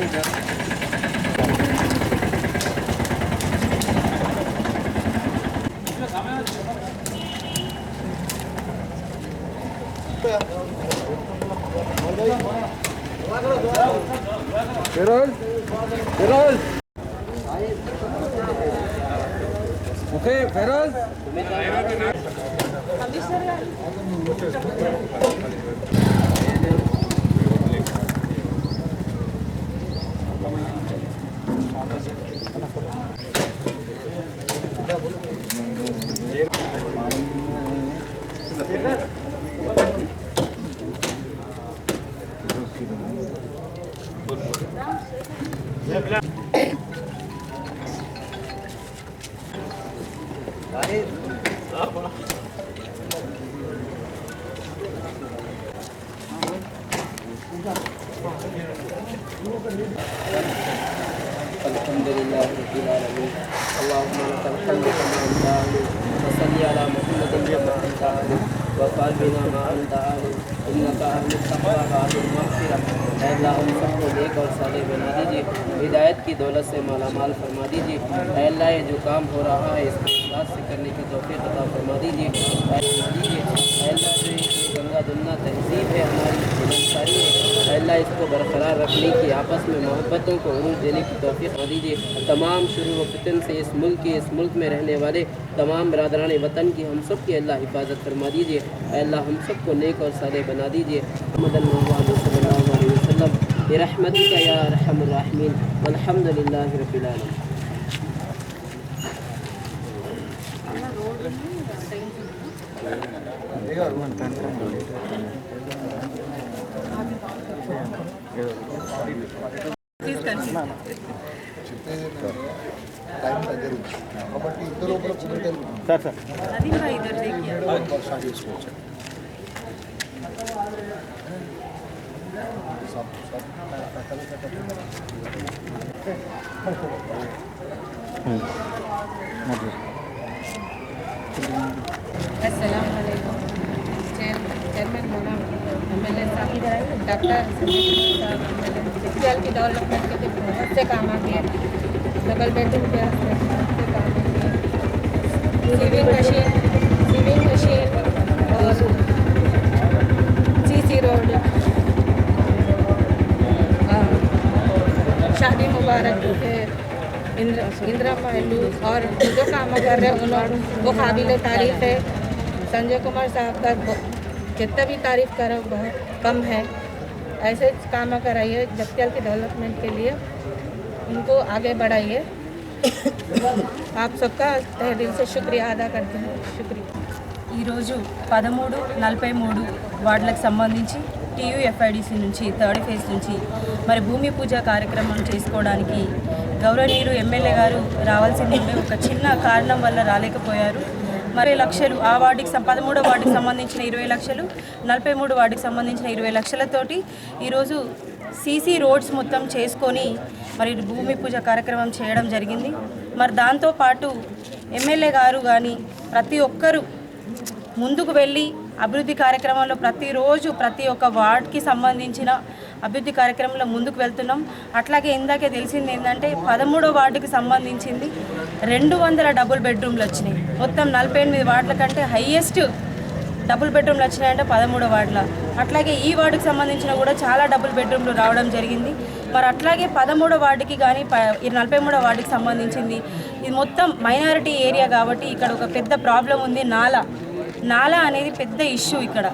되죠. Erol? Erol? Okay, Erol? Commissioner? الحمد لله رب العالمين. اللهم لك الحمد كما انت وصل على محمد كما انت عالم بنا ما انت عالم انك اهل التقوى بعد المغفرة. اے اللہ ہم سب کو نیک اور صالح بنا دیجیے ہدایت کی دولت سے مالا مال فرما دیجیے. اے اللہ، یہ جو کام ہو رہا ہے، اس کو اخلاص سے کرنے کی توفیق عطا فرما دیجیے. اے اللہ جو گنگا دمنا تہذیب ہے، ہماری بلندساری ہے اے اللہ اس کو برقرار رکھنے کی آپس میں محبتوں کو عروج دینے کی توفیق ہو دیجیے تمام شروع و فتن سے اس ملک کے اس ملک میں رہنے والے تمام برادران وطن کی ہم سب کی اللہ حفاظت فرما دیجیے اللہ ہم سب کو نیک اور سارے بنا دیجیے محمد اللہ صلی اللہ علیہ وسلم برحمت کا یا رحم الرحمین الحمد للہ رب العالمین۔ Thank you. కాబట్టి ఇద్దరు చేసుకోవచ్చు అస్సలం చైర్మన్ మేడం ڈیجیٹل کی ڈیولپمنٹ کے لیے بہت سے کام آتی ہے ڈبل بیڈ روم کے بہت سے کام آتی ہے سیونگ مشین سیونگ مشین اور سی سی روڈ شادی مبارک ہے اندرا پہلو اور جو کام کر رہے ہیں انہوں وہ قابل تعریف ہے۔ سنجے کمار صاحب کا جتنا بھی تعریف کرو، بہت کم ہے۔ ऐसे काम कराइए जगतियाल के डेवलपमेंट के लिए उनको आगे बढ़ाइए आप सबका तहे दिल से शुक्रिया अदा करते हैं शुक्रिया ఈరోజు పదమూడు నలభై మూడు వార్డులకు సంబంధించి టీయూఎఫ్ఐడిసి నుంచి థర్డ్ ఫేజ్ నుంచి మరి భూమి పూజ కార్యక్రమం చేసుకోవడానికి గౌరవనీయులు ఎమ్మెల్యే గారు రావాల్సింది ఉండే ఒక చిన్న కారణం వల్ల రాలేకపోయారు మరి లక్షలు ఆ వార్డుకి పదమూడో వార్డుకి సంబంధించిన ఇరవై లక్షలు నలభై మూడు వార్డుకి సంబంధించిన ఇరవై లక్షలతోటి ఈరోజు సీసీ రోడ్స్ మొత్తం చేసుకొని మరి భూమి పూజ కార్యక్రమం చేయడం జరిగింది. మరి దాంతోపాటు ఎమ్మెల్యే గారు కానీ ప్రతి ఒక్కరూ ముందుకు వెళ్ళి అభివృద్ధి కార్యక్రమంలో ప్రతిరోజు ప్రతి ఒక్క వార్డ్కి సంబంధించిన అభివృద్ధి కార్యక్రమంలో ముందుకు వెళ్తున్నాం. అట్లాగే ఇందాకే తెలిసింది ఏంటంటే పదమూడో వార్డుకి సంబంధించింది రెండు వందల డబుల్ బెడ్రూమ్లు వచ్చినాయి. మొత్తం నలభై ఎనిమిది వార్డుల కంటే హయ్యెస్ట్ డబుల్ బెడ్రూమ్లు వచ్చినాయంటే పదమూడో వార్డుల. అట్లాగే ఈ వార్డుకి సంబంధించిన కూడా చాలా డబుల్ బెడ్రూమ్లు రావడం జరిగింది. మరి అట్లాగే పదమూడో వార్డుకి కానీ ప ఈ నలభై మూడో వార్డుకి సంబంధించింది. ఇది మొత్తం మైనారిటీ ఏరియా కాబట్టి ఇక్కడ ఒక పెద్ద ప్రాబ్లం ఉంది. నాలా నాలా అనేది పెద్ద ఇష్యూ ఇక్కడ.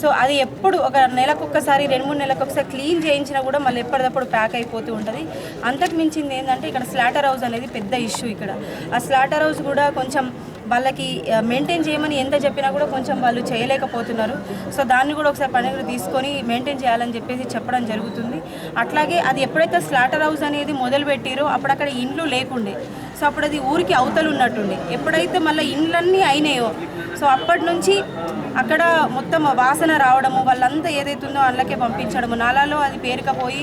సో అది ఎప్పుడు ఒక నెలకొకసారి రెండు మూడు నెలలకు ఒకసారి క్లీన్ చేయించినా కూడా మళ్ళీ ఎప్పటికప్పుడు ప్యాక్ అయిపోతూ ఉంటుంది. అంతకు మించింది ఏంటంటే ఇక్కడ స్లాటర్ హౌస్ అనేది పెద్ద ఇష్యూ ఇక్కడ. ఆ స్లాటర్ హౌస్ కూడా కొంచెం వాళ్ళకి మెయింటైన్ చేయమని ఎంత చెప్పినా కూడా కొంచెం వాళ్ళు చేయలేకపోతున్నారు. సో దాన్ని కూడా ఒకసారి పని తీసుకొని మెయింటైన్ చేయాలని చెప్పేసి చెప్పడం జరుగుతుంది. అట్లాగే అది ఎప్పుడైతే స్లాటర్ హౌస్ అనేది మొదలుపెట్టిరో అప్పుడు అక్కడ ఇండ్లు లేకుండే. సో అప్పుడు అది ఊరికి అవతలు ఉన్నట్టుండే. ఎప్పుడైతే మళ్ళీ ఇండ్లన్నీ అయినాయో సో అప్పటి నుంచి అక్కడ మొత్తం వాసన రావడము వాళ్ళంతా ఏదైతే ఉందో అందులోకే పంపించడము. నాలాలో అది పేరుకపోయి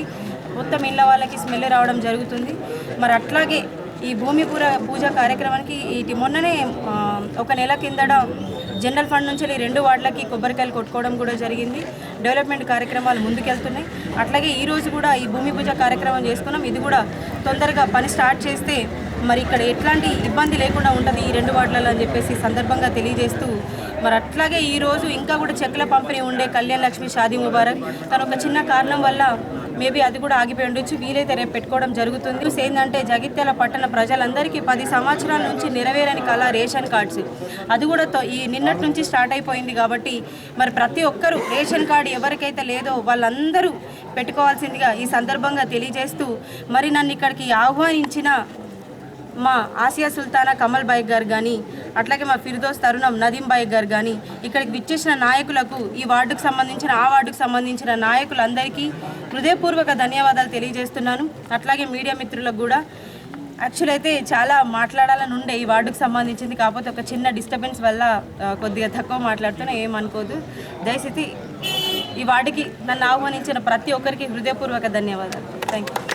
మొత్తం ఇళ్ళ వాళ్ళకి స్మెల్ రావడం జరుగుతుంది. మరి అట్లాగే ఈ భూమి పూర పూజ కార్యక్రమానికి ఇటు మొన్ననే ఒక నెల కిందట జనరల్ ఫండ్ నుంచి రెండు వార్డులకి కొబ్బరికాయలు కొట్టుకోవడం కూడా జరిగింది. డెవలప్మెంట్ కార్యక్రమాలు ముందుకెళ్తున్నాయి. అట్లాగే ఈరోజు కూడా ఈ భూమి పూజ కార్యక్రమం చేసుకున్నాం. ఇది కూడా తొందరగా పని స్టార్ట్ చేస్తే మరి ఇక్కడ ఎట్లాంటి ఇబ్బంది లేకుండా ఉంటుంది ఈ రెండు వార్డులలో అని చెప్పేసి సందర్భంగా తెలియజేస్తూ మరి అట్లాగే ఈరోజు ఇంకా కూడా చెక్ల పంపిణీ ఉండే కళ్యాణ్ లక్ష్మి షాదీ ముబారక్ తన ఒక చిన్న కారణం వల్ల మేబీ అది కూడా ఆగిపోయి ఉండొచ్చు. వీలైతే రేపు పెట్టుకోవడం జరుగుతుంది. ఏంటంటే జగిత్యాల పట్టణ ప్రజలందరికీ పది సంవత్సరాల నుంచి నెరవేరని కళ రేషన్ కార్డ్స్. అది కూడా తో- ఈ నిన్నటి నుంచి స్టార్ట్ అయిపోయింది కాబట్టి మరి ప్రతి ఒక్కరూ రేషన్ కార్డు ఎవరికైతే లేదో వాళ్ళందరూ పెట్టుకోవాల్సిందిగా ఈ సందర్భంగా తెలియజేస్తూ మరి నన్ను ఇక్కడికి ఆహ్వానించిన మా ఆసియా సుల్తానా కమల్ బాయ్ గారు కానీ అట్లాగే మా ఫిర్దోస్ తరుణం నదీం బాయ్ గారు కానీ ఇక్కడికి విచ్చేసిన నాయకులకు ఈ వార్డుకు సంబంధించిన ఆ వార్డుకు సంబంధించిన నాయకులందరికీ హృదయపూర్వక ధన్యవాదాలు తెలియజేస్తున్నాను. అట్లాగే మీడియా మిత్రులకు కూడా యాక్చువల్ అయితే చాలా మాట్లాడాలని ఉండే ఈ వార్డుకు సంబంధించింది. కాకపోతే ఒక చిన్న డిస్టర్బెన్స్ వల్ల కొద్దిగా తక్కువ మాట్లాడుతున్నా ఏమనుకోదు. దయచేసి ఈ వార్డుకి నన్ను ఆహ్వానించిన ప్రతి ఒక్కరికి హృదయపూర్వక ధన్యవాదాలు. Thank you